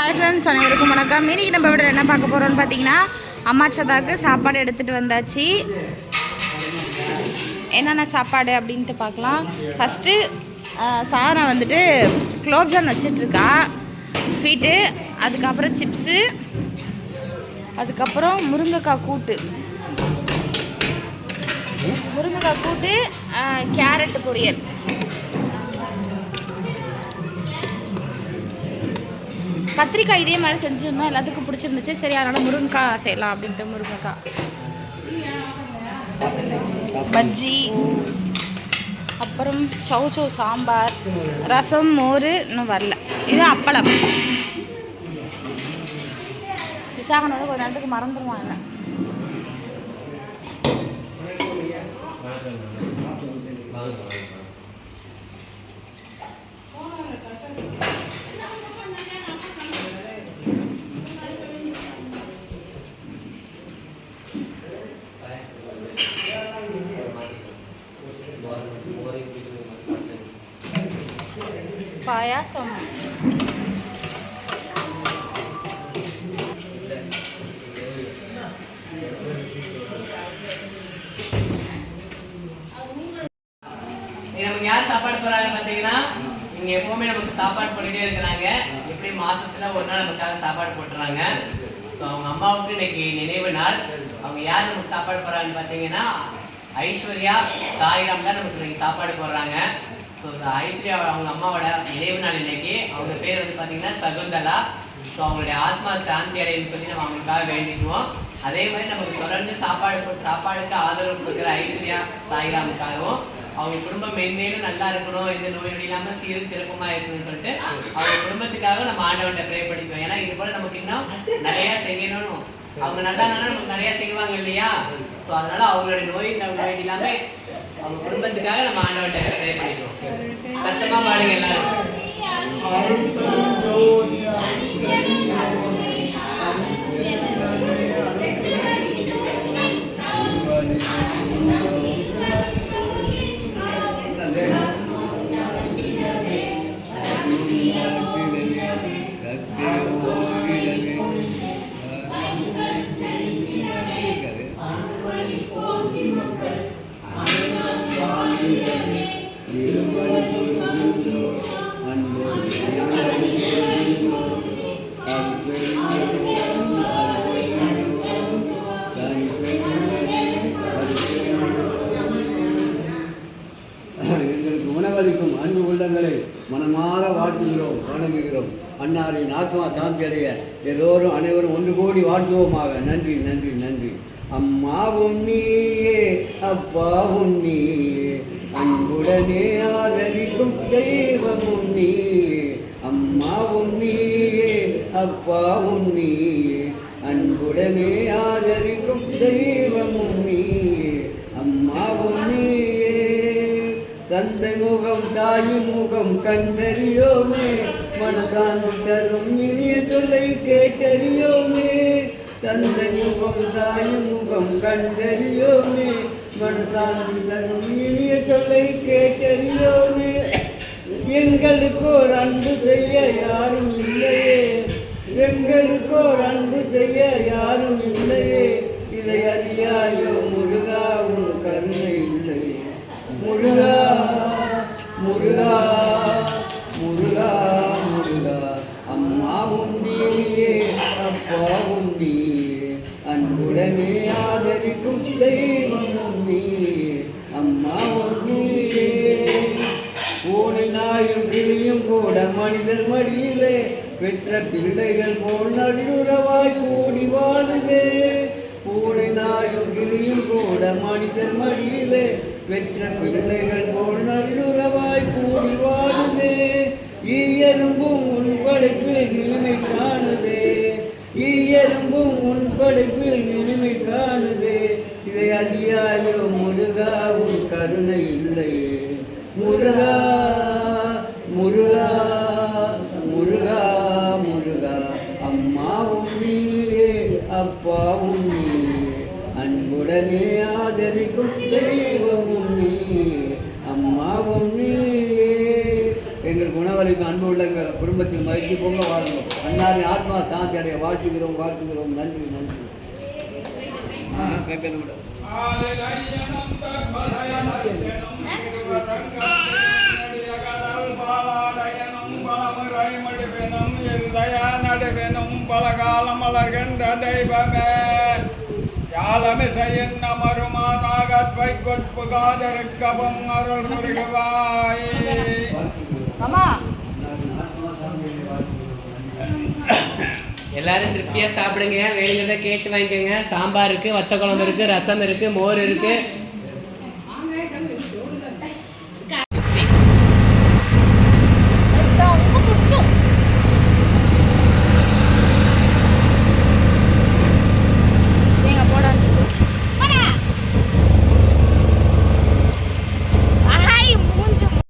Hi friends அனைவருக்கும் வணக்கம். இன்னைக்கு நம்ம விட என்ன பார்க்க போகிறோம்னு பார்த்தீங்கன்னா அம்மா சதாக்கு சாப்பாடு எடுத்துகிட்டு வந்தாச்சு. என்னென்ன சாப்பாடு அப்படின்ட்டு பார்க்கலாம். ஃபஸ்ட்டு சாரா வந்துட்டு குலோப்ஜான் வச்சிட்ருக்கா. ஸ்வீட்டு அதுக்கப்புறம் சிப்ஸு அதுக்கப்புறம் முருங்கைக்காய் கூட்டு. முருங்கைக்காய் கூட்டு கேரட்டு பொரியல். கத்திரிக்காய் இதே மாதிரி செஞ்சுருந்தோம் எல்லாத்துக்கும் பிடிச்சிருந்துச்சு. சரி அதனால் முருங்கைக்காய் செய்யலாம் அப்படின்ட்டு முருங்கைக்காய். பஜ்ஜி. அப்புறம் சௌச்சௌ சாம்பார். ரசம் மோர் இன்னும் வரல. இது அப்பளம். விசாகன் வந்து கொஞ்ச நேரத்துக்கு மறந்துடுவான் என்ன. பாயாசம். நமக்கு யார் சாப்பாடு போறாங்க பாத்தீங்கன்னா இங்க எப்பவுமே நமக்கு சாப்பாடு பண்ணிட்டே இருக்கிறாங்க. எப்படி மாசத்துல ஒரு நாள் நமக்காக சாப்பாடு போட்டுறாங்க. ஸோ அவங்க அம்மாவுக்கு இன்னைக்கு நினைவு நாள். அவங்க யார் நமக்கு சாப்பாடு போறாங்கன்னு பாத்தீங்கன்னா ஐஸ்வர்யா சாய்ராம் தான் நமக்கு இன்னைக்கு சாப்பாடு போடுறாங்க. ஸோ இந்த ஐஸ்வர்யா அவங்க அம்மாவோட நினைவு நாள் இன்னைக்கு. அவங்க பேர் வந்து பார்த்தீங்கன்னா சகுந்தலா. ஸோ அவங்களுடைய ஆத்மா சாந்தி அடையன்னு சொல்லி நம்ம அவங்களுக்காக வேண்டிக்குவோம். அதே மாதிரி நமக்கு தொடர்ந்து சாப்பாடு சாப்பாடுக்கு ஆதரவு கொடுக்குற ஐஸ்வர்யா சாய்ராமுக்காகவும் அவங்க குடும்பம் மென்மேலும் நல்லா இருக்கணும் எந்த நோய் நொடி இல்லாமல் சீரும் சிறப்புமா இருக்கணும்னு சொல்லிட்டு அவங்க குடும்பத்துக்காக நம்ம ஆண்டவன்ட்ட ப்ரே பண்ணிக்குவோம். ஏன்னா இது போல நமக்கு இன்னும் நிறையா செய்யணும். அவங்க நல்லா இருந்தாலும் நமக்கு நிறையா செய்வாங்க இல்லையா? ஸோ அதனால அவங்களுடைய நோய் நோய் இல்லாமல் அவங்க குடும்பத்துக்காக நம்ம ஆண்டவன்ட்ட ப்ரே பண்ணிக்குவோம். சத்தமா பாடுங்க எல்லாரும் Thank you. உணவளிக்கும் அன்பு உள்ளங்களை மனமாற வாழ்த்துகிறோம் வணங்குகிறோம். அன்னாரின் ஆத்மா சாந்தி அடைய எல்லோரும் அனைவரும் ஒன்று கூடி வாழ்த்துவோமாக. நன்றி நன்றி நன்றி. அம்மாவும் நீயே அப்பாவும் நீயே. அன்புடனே ஆதரிக்கும் தெய்வமும் நீயே அம்மாவும் நீயே அப்பாவும் நீயே அன்புடனே ஆதரிக்கும் தெய்வமும் நீயே அம்மாவும் நீயே தந்தை முகம் தாய் முகம் கண்டறியோமே. மனதான் தரும் இனிய தொல்லை கேட்டறியோமே. தந்தை முகம் தாய் முகம் கண்டறியோமே. இனிய தொல்லை கேட்டறியோமே. எங்களுக்கு ஒரு அன்பு செய்ய யாரும் இல்லையே. எங்களுக்கு ஒரு அன்பு செய்ய யாரும் இல்லையே. இதை அறியாயோ முருகா உன் கருணை இல்லையே முருகா முருகா முருகா முருகா. அம்மா உண்டியே அப்பா உண்டியே அன்புடனே ஆதரிக்கும் தெய்வம் மனிதர் மடியிலே பெற்ற பிள்ளைகள் போல் நல்லுறவாய் கூடி வாழுதே. பூனை நாயும் கிளியும் கூட மனிதர் மடியிலே பெற்ற பிள்ளைகள் போல் நல்லுறவாய் கூடி வாழுதே. ஈயரும்பும் உன் படைப்பில் இனிமை காணுதே. ஈயரும்பும் உன் படைப்பில் இனிமை காணுதே. இதை அறியாயோ முருகா உன் கருணை இல்லையே. முருகா முருகா உடனே ஆதரிக்கும் தெய்வமும் நீ அம்மாவும் நீ. எங்கள் எங்களுக்கு உணவளிக்கும் அன்பு உள்ளங்கள் குடும்பத்தில் மகிழ்ச்சி பொங்க வாழணும் அன்னாரின் ஆத்மா சாந்தி அடைய வாழ்த்துகிறோம் வாழ்த்துகிறோம். நன்றி நன்றி. ஆ, நடுவெனும் பலகாலம் மலர்கின்ற தெய்வமே. யாழமிசையின் அமருமாதாகற்பை கொட்பு காதருக்கவும் அருள் முருகவாய் எல்லாரும் திருப்தியா சாப்பிடுங்க. வேணுங்கிறத கேட்டு வாங்கிக்கோங்க. சாம்பார் இருக்கு வத்த குழம்பு இருக்கு ரசம் இருக்கு மோர் இருக்கு.